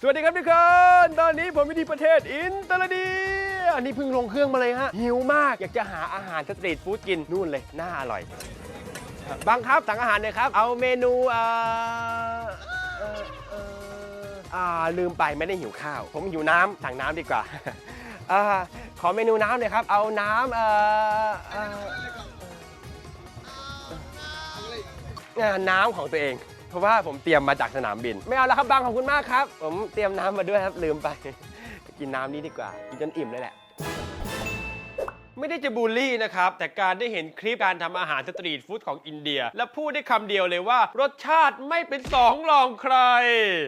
สวัสดีครับทุกคนตอนนี้ผมอยู่ที่ประเทศอินเตอร์ดีอันนี้เพิ่งลงเครื่องมาเลยฮะ หิวมากอยากจะหาอาหารสตรีทฟู้ดกินนู่นเลย น่าอร่อยบางครับสั่งอาหารหน่อยครับ เอาเมนูเอ่อเอ่อเอ่ออ่าลืมไปไม่ได้หิวข้าว ผมหิวน้ำสั่งน้ำดีกว่าอ่า ขอเมนูน้ำหน่อยครับ เอาน้ำเอ่อเอ่อเอ่อน้ำของตัวเอง ราะว่าผมเตรียมมาจากสนามบิน ไม่เอาแล้วครับบางขอบคุณมากครับ ผมเตรียมน้ำมาด้วยครับลืมไป กินน้ำนี้ดีกว่ากินจนอิ่มเลยแหละ ไม่ได้จะบูลลี่นะครับ แต่การได้เห็นคลิปการทำอาหารสตรีทฟู้ดของอินเดีย และพูดได้คำเดียวเลยว่า รสชาติไม่เป็นสองรองใคร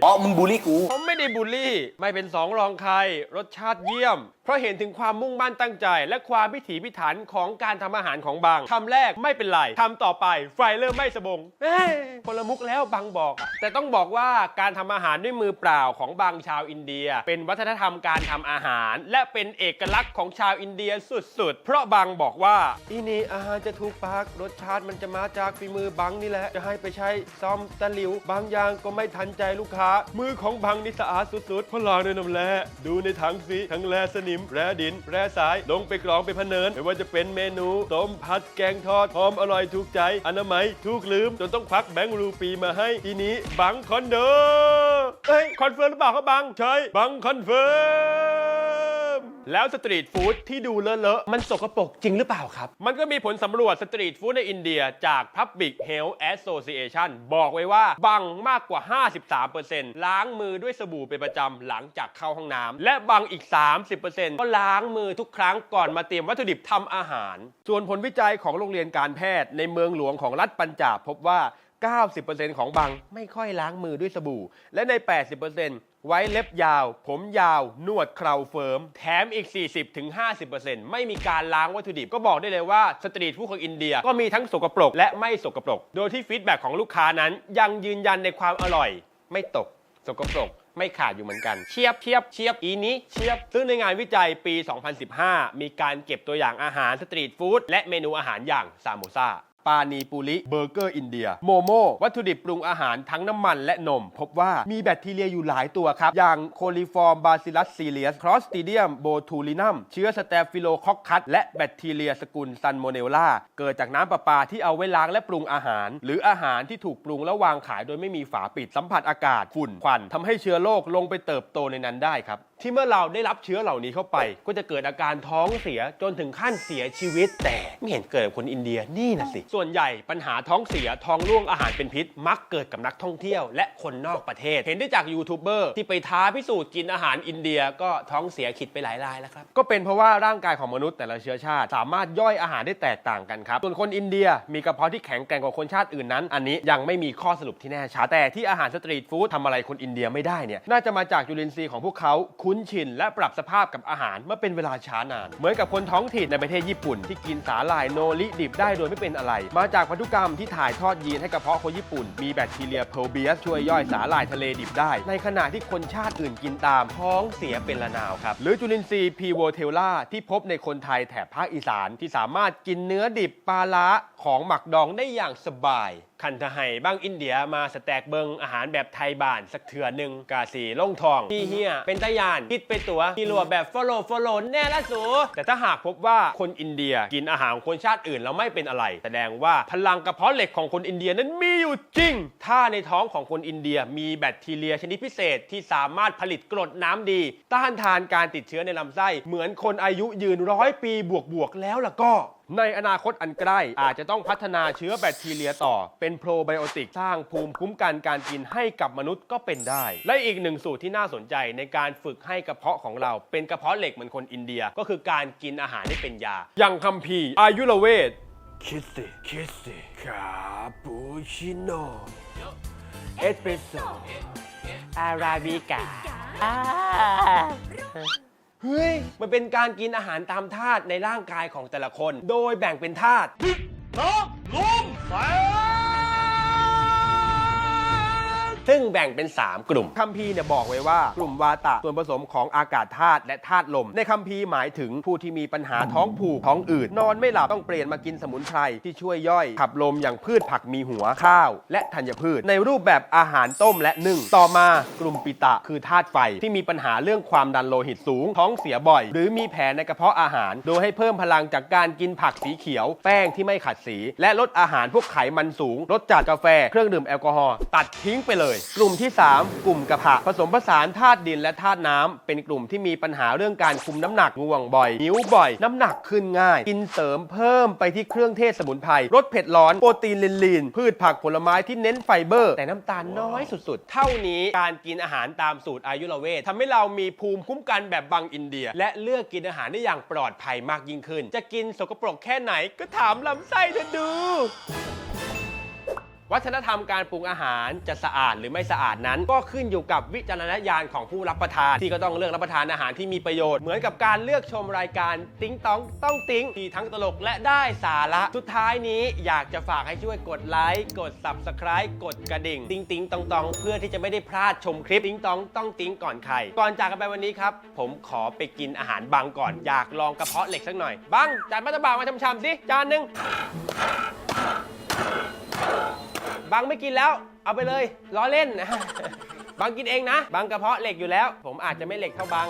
อ๋อมึงบูลลี่กูผมไม่ได้บูลลี่ ไม่เป็นสองรองใคร รสชาติเยี่ยม เพราะเห็นถึงความมุ่งมั่นตั้งใจ และความพิถีพิถันของการทำอาหารของบางทำแรกไม่เป็นไรทำต่อไปไฟเริ่มไหม้สบงเอ้ยคนละมุกแล้วบางบอกอะแต่ต้องบอกว่าการทำอาหารด้วยมือเปล่าของบางชาวอินเดีย เป็นวัฒนธรรมการทำอาหาร และเป็นเอกลักษณ์ของชาวอินเดียสุดๆเพราะบางบอกว่า อีนี่อาหารจะถูกปากรสชาติมันจะมาจากฝีมือบังนี่แหละ จะให้ไปใช้ซ่อมตะหลิว บางอย่างก็ไม่ทันใจลูกค้า มือของบังนี่สะอาดสุดๆเพราะล้างด้วยน้ำแร่ดูในถังสิทั้งแร่สนิม แร่ดิน แร่สาย ลงไปกรองไปพเนินไม่ว่าจะเป็นเมนูต้มผัดแกงทอดหอมอร่อยถูกใจ อนามัยถูกลืมจนต้องควักแบงค์รูปีมาให้ทีนี้บังคอนเดอร์เอ้ยคอนเฟิร์มหรือเปล่าครับบังใช่บังคอนเฟิร์ม แล้วสตรีทฟู้ดที่ดูเลอะๆ มันสกปรกจริงหรือเปล่าครับ มันก็มีผลสำรวจสตรีทฟู้ดในอินเดียจาก Public Health Association บอกไว้ว่าบังมากกว่า 53%ล้างมือด้วยสบู่เป็นประจำหลังจากเข้าห้องน้ำและบังอีก 30%ก็ล้างมือทุกครั้งก่อนมาเตรียมวัตถุดิบทำอาหาร ส่วนผลวิจัยของโรงเรียนการแพทย์ในเมืองหลวงของรัฐปัญจาบพบว่า 90%ของบังไม่ค่อยล้างมือด้วยสบู่ และใน 80%ไว้เล็บยาว ผมยาว นวดเคราเฟิร์ม แถมอีก 40-50%ไม่มีการล้างวัตถุดิบ ก็บอกได้เลยว่าสตรีทฟู้ดของอินเดียก็มีทั้งสกปรกและไม่สกปรก โดยที่ฟีดแบ็ของลูกค้านั้น ยังยืนยันในความอร่อย ไม่ตก สกปรกไม่ขาดอยู่เหมือนกัน เชียบเชียบเชียบอีนี้เชียบ ซึ่งในงานวิจัยปี 2015 มีการเก็บตัวอย่างอาหารสตรีทฟู้ดและเมนูอาหารอย่างซามโมซา ปานีปูริเบอร์เกอร์อินเดีย โมโมวัตถุดิบปรุงอาหารทั้งน้ำมันและนม พบว่ามีแบคทีเรียอยู่หลายตัวครับ อย่างโคลิฟอร์มบาซิลัสซีเลียสครอสติเดียมโบทูลินัมเชื้อสเตฟฟิโลคอคคัสและแบคทีเรียสกุลซันโมเนลลาเกิดจากน้ำประปาที่เอาไว้ล้างและปรุงอาหาร หรืออาหารที่ถูกปรุงแล้ววางขายโดยไม่มีฝาปิดสัมผัสอากาศฝุ่นควันทำให้เชื้อโรคลงไปเติบโตในนั้นได้ครับ ที่เมื่อเราได้รับเชื้อเหล่านี้เข้าไป ก็จะเกิดอาการท้องเสียจนถึงขั้นเสียชีวิต แต่ไม่เห็นเกิดกับคนอินเดียนี่นะสิ ส่วนใหญ่ปัญหาท้องเสียท้องร่วงอาหารเป็นพิษ มักเกิดกับนักท่องเที่ยว และคนนอกประเทศ เห็นได้จากยูทูบเบอร์ที่ไปท้าพิสูจน์กินอาหารอินเดียก็ท้องเสียขิดไปหลายรายแล้วครับก็เป็นเพราะว่าร่างกายของมนุษย์แต่ละเชื้อชาติ สามารถย่อยอาหารได้แตกต่างกันครับส่วนคนอินเดียมีกระเพาะที่แข็งแกร่งกว่าคนชาติอื่นนั้น อันนี้ยังไม่มีข้อสรุปที่แน่ชัดแต่ที่อาหารสตรีทฟู้ดทำอะไรคนอินเดียไม่ได้เนี่ยน่าจะมาจากจุลินทรีย์ของพวกเขาคุ้นชินและปรับสภาพกับอาหารเมื่อเป็นเวลาช้านาน เหมือนกับคนท้องถิ่นในประเทศญี่ปุ่น ที่กินสาหร่ายโนริดิบได้โดยไม่เป็นอะไร มาจากพันธุกรรมที่ถ่ายทอดยีนให้กระเพาะคนญี่ปุ่น มีแบคทีเรียเพลเบียสช่วยย่อยสาหร่ายทะเลดิบได้ ในขณะที่คนชาติอื่นกินตามท้องเสียเป็นละนาวครับหรือจุลินทรีย์พีโวเทลล่าที่พบในคนไทยแถบภาคอีสานที่สามารถกินเนื้อดิบปลาล้าของหมักดองได้อย่างสบาย คันทให้บ้างอินเดียมาสแต็กเบิงอาหารแบบไทยบ้าน สักเถื่อหนึ่งกาสีล่งทองที่เฮียเป็นตะยานคิดไปตัวที่รัวแบบฟอลโลฟอลโลแน่ละสูแต่ถ้าหากพบว่าคนอินเดียกินอาหารคนชาติอื่นแล้วไม่เป็นอะไร แสดงว่าพลังกระเพาะเหล็กของคนอินเดียนั้นมีอยู่จริง ถ้าในท้องของคนอินเดียมีแบคทีเรียชนิดพิเศษที่สามารถผลิตกรดน้ำดี ต้านทานการติดเชื้อในลำไส้ เหมือนคนอายุยืนร้อยปีบวกๆแล้วล่ะก็ ในอนาคตอันใกล้ อาจจะต้องพัฒนาเชื้อแบคทีเรียต่อ เป็นโปรไบโอติกสร้างภูมิคุ้มกันการกินให้กับมนุษย์ก็เป็นได้ และอีกหนึ่งสูตรที่น่าสนใจในการฝึกให้กระเพาะของเรา เป็นกระเพาะเหล็กเหมือนคนอินเดียก็คือการกินอาหารที่เป็นยา อย่างคัมภีร์อายุรเวทคิสสิคิสสิคาปูชิโน่เอสเปรสโซ่อาราบิกา เฮ้ย มันเป็นการกินอาหารตามธาตุในร่างกายของแต่ละคน โดยแบ่งเป็นธาตุน้ำลมไฟแส ซึ่งแบ่งเป็น 3 กลุ่ม คัมภีร์เนี่ยบอกไว้ว่ากลุ่มวาตะ ส่วนผสมของอากาศธาตุและธาตุลม ในคัมภีร์หมายถึงผู้ที่มีปัญหาท้องผูกท้องอืดนอนไม่หลับต้องเปลี่ยนมากินสมุนไพรที่ช่วยย่อย ขับลมอย่างพืชผักมีหัวข้าว และธัญพืช ในรูปแบบอาหารต้มและนึ่งต่อมากลุ่มปิตะ คือธาตุไฟที่มีปัญหาเรื่องความดันโลหิตสูง ท้องเสียบ่อย หรือมีแผลในกระเพาะอาหาร โดยให้เพิ่มพลังจากการกินผักสีเขียว แป้งที่ไม่ขัดสี และลดอาหารพวกไขมันสูงลดจัดกาแฟเครื่องดื่มแอลกอฮอล์ตัดทิ้งไปเลยกลุ่มที่ 3 กลุ่มกระเพาะผสมผสานธาตุดินและธาตุน้ำเป็นกลุ่มที่มีปัญหาเรื่องการคุมน้ำหนักง่วงบ่อยหิวบ่อย น้ำหนักขึ้นง่าย กินเสริมเพิ่มไปที่เครื่องเทศสมุนไพรรสเผ็ดร้อนโปรตีนลินลีนพืชผักผลไม้ที่เน้นไฟเบอร์ แต่น้ำตาลน้อยสุดๆ เท่านี้การกินอาหารตามสูตรอายุรเวททำให้เรามีภูมิคุ้มกันแบบบังอินเดีย และเลือกกินอาหารได้อย่างปลอดภัยมากยิ่งขึ้น จะกินสกปรกแค่ไหนก็ถามลำไส้เธอดู วัฒนธรรมการปรุงอาหารจะสะอาดหรือไม่สะอาดนั้น ก็ขึ้นอยู่กับวิจารณญาณของผู้รับประทาน ที่ก็ต้องเลือกรับประทานอาหารที่มีประโยชน์เหมือนกับการเลือกชมรายการติ๊งต้องต้องติ๊งที่ทั้งตลกและได้สาระ สุดท้ายนี้อยากจะฝากให้ช่วยกดไลค์กด subscribe กดกระดิ่ง ติ๊งติ๊งตองตองเพื่อที่จะไม่ได้พลาดชมคลิปติ๊งต้องต้องติ๊งก่อนใครก่อนจากกันไปวันนี้ครับผมขอไปกินอาหารบางก่อน อยากลองกระเพาะเหล็กสักหน่อยบังจัดมาตะบางมาชำๆสิจานหนึ่ง บางไม่กินแล้ว เอาไปเลยล้อเล่นนะบางกินเองนะ บางกระเพาะเหล็กอยู่แล้ว ผมอาจจะไม่เหล็กเท่าบาง